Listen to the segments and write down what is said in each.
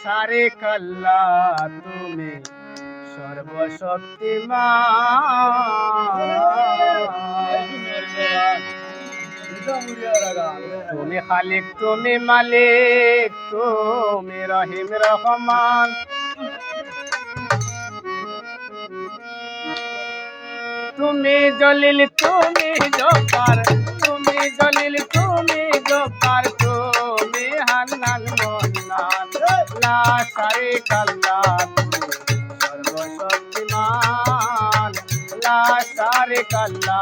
সারে কাল্লা তুমি সর্বশক্তিমান তুমি খালিক তুমি মালিক তুমি রহিম রহমান তুমি জলিল তুমি জব্বার কাল্লা তুমি সর্বশক্তিমান লা সারে কাল্লা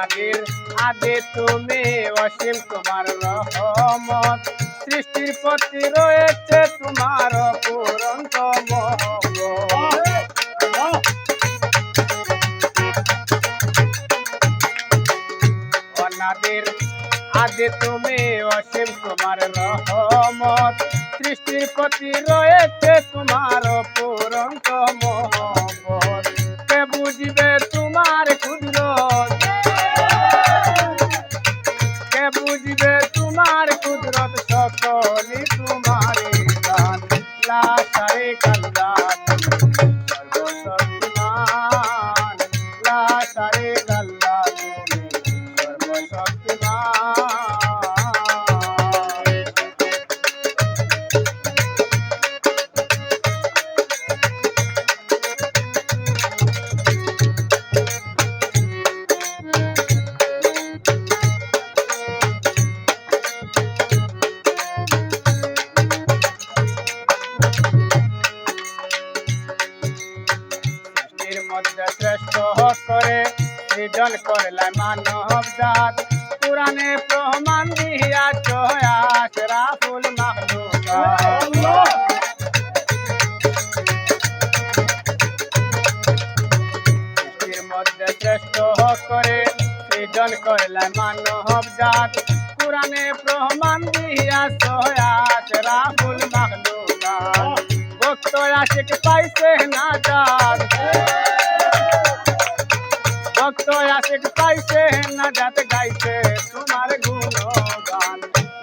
অনাদির আদি তুমি অসীম তোমার রহমত। সৃষ্টির প্রতি রয়েছে তোমার পুরন্ত অনাদির তুমি অসীম তোমার রহমত। সৃষ্টির প্রতি রয়েছে তোমার পুরন্ত মহব্বত। কে বুঝবে সৃজন করলে মানব জাত। পুরাণে প্রমাণ দিয়া চয়াস সৃষ্টির মধ্যে শ্রেষ্ঠ করে সৃজন করলে মানব জাত। পুরাণে প্রমাণ দিয়া চয়াস রাফুল মাহলুকা ভক্ত আশিক পাইছে না যাত পাইছে না যাত গাইছে তোমার গুণগান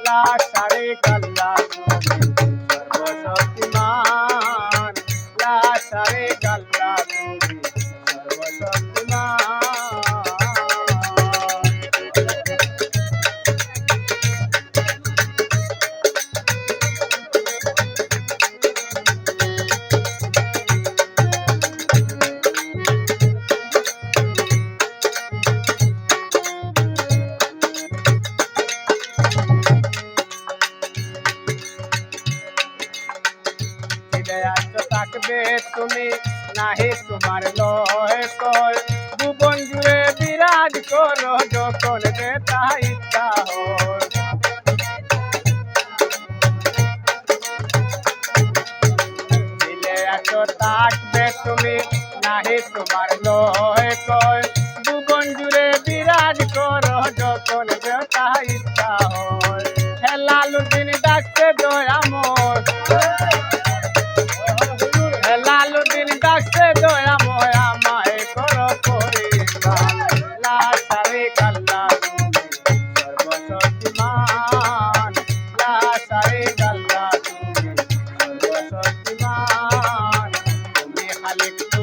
লা সারে কাল্লা নাহি তোমার লয় কয় my lips.